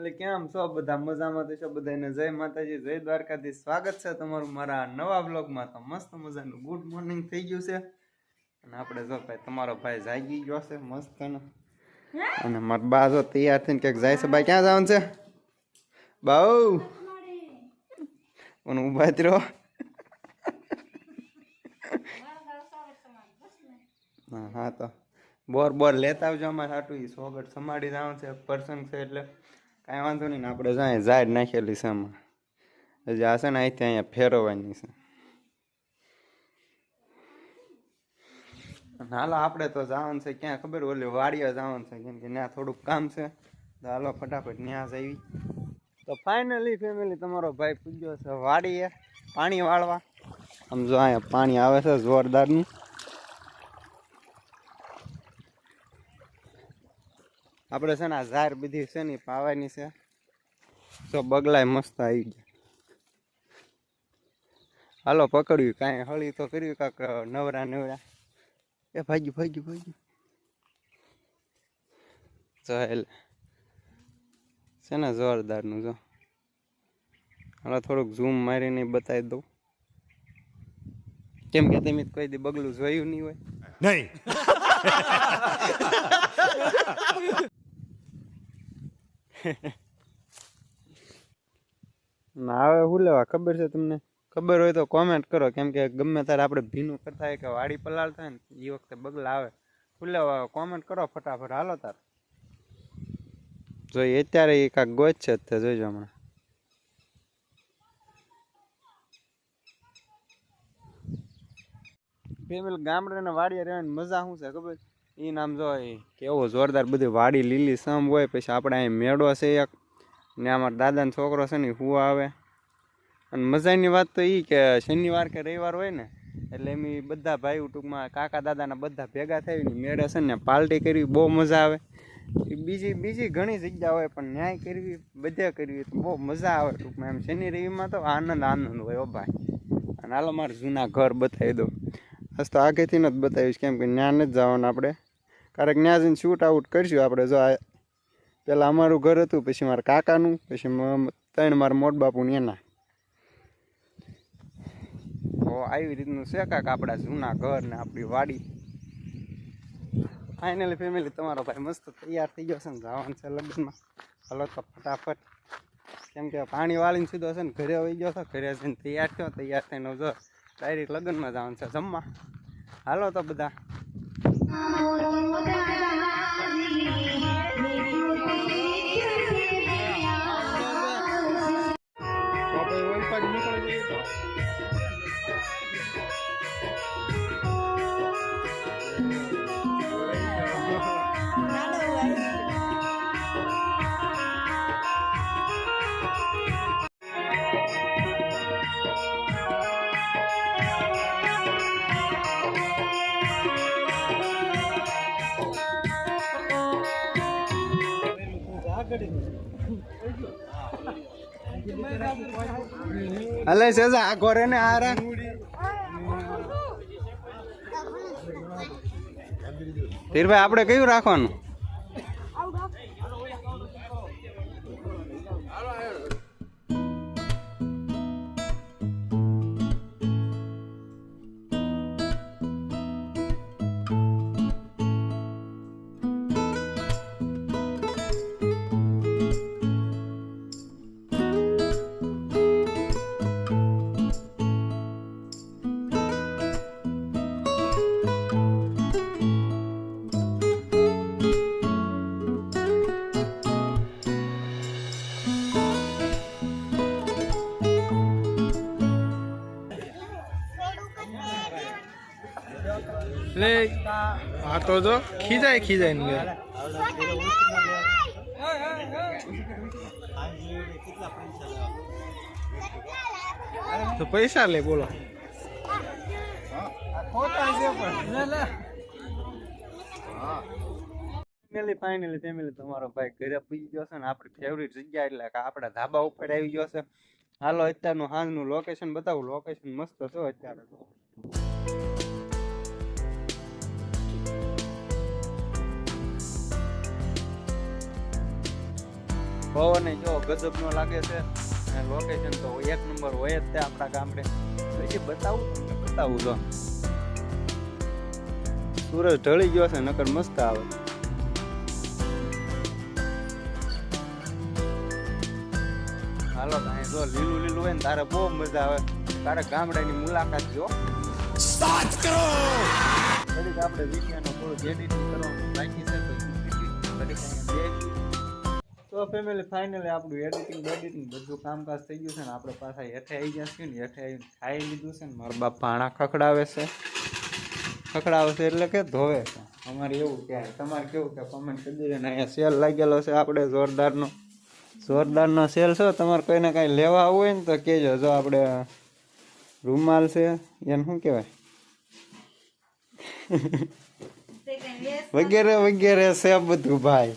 Family, કેમ? છો? બધા મજામાં તો છો? બધાને જય માતાજી, જય દ્વારકાથી સ્વાગત છે તમારું મારા નવા બ્લોગમાં તો મસ્ત મજાનું ગુડ મોર્નિંગ થઈ ગયું છે. અને આપણે જો ભાઈ, તમારો ભાઈ જાગી ગયો છે મસ્ત અને મારા બા જો તૈયાર થઈને ક્યાંક જાય છે. ભાઈ, ક્યાં જવાનું છે? બાઉ અને જ રહો. હા તો. બોર બોર લેતા આવજો અમારે હાટું. એ સોગટ સમાડી જવાનું છે. પ્રસંગ છે એટલે કાંઈ વાંધો નહીં આપણે જાય ઝાડ નાખેલી છે આમાં. હજી આ છે ને અહીંથી અહીંયા ફેરવવાની છે. હાલો આપણે તો જવાનું છે ક્યાં ખબર, ઓલી વાડીએ જવાનું છે, કેમ કે ત્યાં થોડુંક કામ છે. તો હાલો ફટાફટ ત્યાં જઈવી તો ફાઇનલી ફેમિલી તમારો ભાઈ પૂજ્યો છે વાડીએ પાણી વાળવા. આમ જો અહીંયા પાણી આવે છે જોરદારનું. આપણે છે ને આ ઝાર બધી છે ને પાવાની છે. તો બગલાય મસ્ત આવી ગયા. હાલો પકડ્યું કાંઈ. હળી તો કર્યું કાંક નવરા નવરા. એ ભાગ્યું ભાગ્યું ભાગ્યું. ચાલ છે ને જોરદારનું જો. હાલો થોડુંક ઝૂમ મારીને બતાવી દઉં. કેમ કે તમે કોઈ દી બગલું જોયું નહીં હોય. નહીં. ના, હવે શું લેવા? ખબર છે તમને? ખબર હોય તો કોમેન્ટ કરો, કેમ કે ગમે ત્યારે આપણે ભીનું કરતા હોય કે વાડી પલાળતા હોય ને એ વખતે બગલા આવે. શું લેવા કોમેન્ટ કરો ફટાફટ. હાલો તાર. જોઈએ અત્યારે એ કાંક ગોચ છે અત્યારે જોઈજો હમણાં. ગામડે ને વાડીએ રહેવાની મજા શું છે ખબર? એ નામ જો કેવો જોરદાર બધી વાડી લીલી સમ હોય, પછી આપણે અહીં મેળો છે એક, ને અમારા દાદાનો છોકરો છે ને હું આવે. અને મજાની વાત તો એ કે શનિવાર કે રવિવાર હોય ને, એટલે એમ બધા ભાઈઓ ટૂંકમાં કાકા દાદાના બધા ભેગા થઈને મેળે છે ને પાર્ટી કરવી બહુ મજા આવે. બીજી બીજી ઘણી જગ્યા હોય, પણ ન્યાય કરવી બધે કરવી તો બહુ મજા આવે ટૂંકમાં. એમ શનિ રવિમાં તો આનંદ આનંદ હોય ઓ ભાઈ. અને હાલો મારે જૂના ઘર બતાવી દો આજ તો આગેથી જ બતાવીશ, કેમ કે ત્યાં નથી જવાનું આપણે ક્યારેક ત્યાં જઈને શૂટ આઉટ કરશું આપણે. જો આ પહેલાં અમારું ઘર હતું, પછી મારા કાકાનું, પછી ત્રણ મારા મોટ બાપુને એના. તો આવી રીતનું છે કાક આપણા જૂના ઘર ને આપણી વાડી. ફાઇનલી ફેમિલી તમારો ભાઈ મસ્ત તૈયાર થઈ ગયો છે ને, જવાનું છે લગ્નમાં. હલો તો ફટાફટ. કેમ કે પાણી વાળીને સીધો છે ને, ઘરે આવી ગયો છે, ઘરે જઈને તૈયાર થયો, તૈયાર થઈને જો ડાયરેક્ટ લગ્નમાં જવાનું છે જમવા. હાલો તો બધા. Papai, vou fazer meu colega. હલે છે આ ઘરે ને હારા ધીરભાઈ આપણે કયું રાખવાનું? લે આ તો જો, ખીજાય ખીજાય ને તો પૈસા લે, બોલો. ફાઇનલી તમારો ભાઈ ઘરે પૂજી ગયો છે ને, આપણી ફેવરિટ જગ્યા એટલે આપણા ધાબા ઉપર આવી ગયો છે. હાલો, અત્યારનું હાલનું લોકેશન બતાવું. લોકેશન મસ્ત છો અત્યારે તો. પવન જો ગજબ નો લાગે છે. અને લોકેશન તો એક નંબર હોય જ તે આપણા ગામડે. તો એ બતાવું તમને બતાવું જો. સૂરજ ઢળી ગયો છે નકર મસ્ત આવે. હાલો અહીં જો લીલું લીલું હોય ને તારે બહુ મજા આવે. તારે ગામડાની મુલાકાત જો. સ્ટાર્ટ કરો ઘડીક આપણે વિડીયોનો થોડું એડિટિંગ કરવાનું બાકી છે તો ઘડીક અહીંયા બેસી. તો ફેમિલી ફાઇનલી આપણું એડિટિંગ એડિટિંગ બધું કામકાજ થઈ ગયું છે ને આપણે પાછા હેઠે આવી ગયા છીએ ને હેઠે આવીને ખાઈ લીધું છે ને મારા બાપ પાણા ખખડાવે છે. ખખડાવે છે એટલે કે ધોવે છે. અમારે એવું કહેવાય તમારે કેવું કે કમેન્ટ કરી દેજો ને અહીંયા સેલ લાગેલો છે આપણે જોરદારનો. જોરદારનો સેલ છે તમારે કોઈને કાંઈ લેવા આવવું હોય ને તો કહેજો. જો આપણે રૂમાલ છે એને શું કહેવાય? વગેરે વગેરે છે બધું ભાઈ.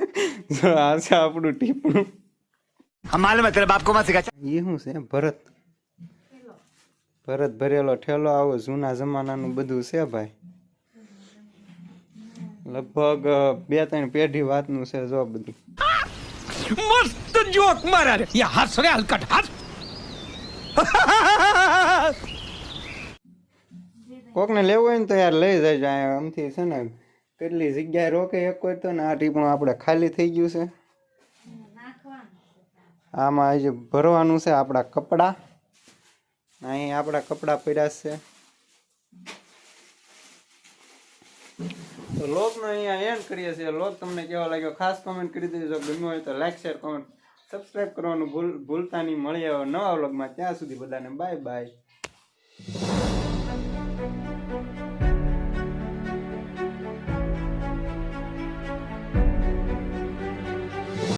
આ છે આપણું ટીપણું. માલુમ તેરા બાપ કોમાં શીખા એ શું છે? ભરત. ભરત ભરેલો ઠેલો આવો જૂના જમાનાનું બધું છે ભાઈ. લગભગ બે ત્રણ પેઢી વાતનું છે જો બધું. મસ્ત જોક મારા. રે યા હસ રે હલકટ હસ કોકને લેવું હોય ને તો યાર લઈ જાય આમથી છે ને કેટલી જગ્યાએ રોકે એક કોઈ તો ને આ ટીપણું આપણે ખાલી થઈ ગયું છે. આમાં આજે ભરવાનું છે આપણા કપડાં. અહીં આપણા કપડાં પડ્યા છે. તો લોકનો અહીંયા એન્ડ કરીએ છીએ. લોક તમને કેવો લાગ્યો? ખાસ કોમેન્ટ કરી દેજો. ગમ્યું હોય તો લાઈક શેર કોમેન્ટ સબસ્ક્રાઈબ કરવાનું ભૂલ ભૂલતા નહીં. મળીએ નવા વ્લોગમાં ત્યાં સુધી બધાને બાય બાય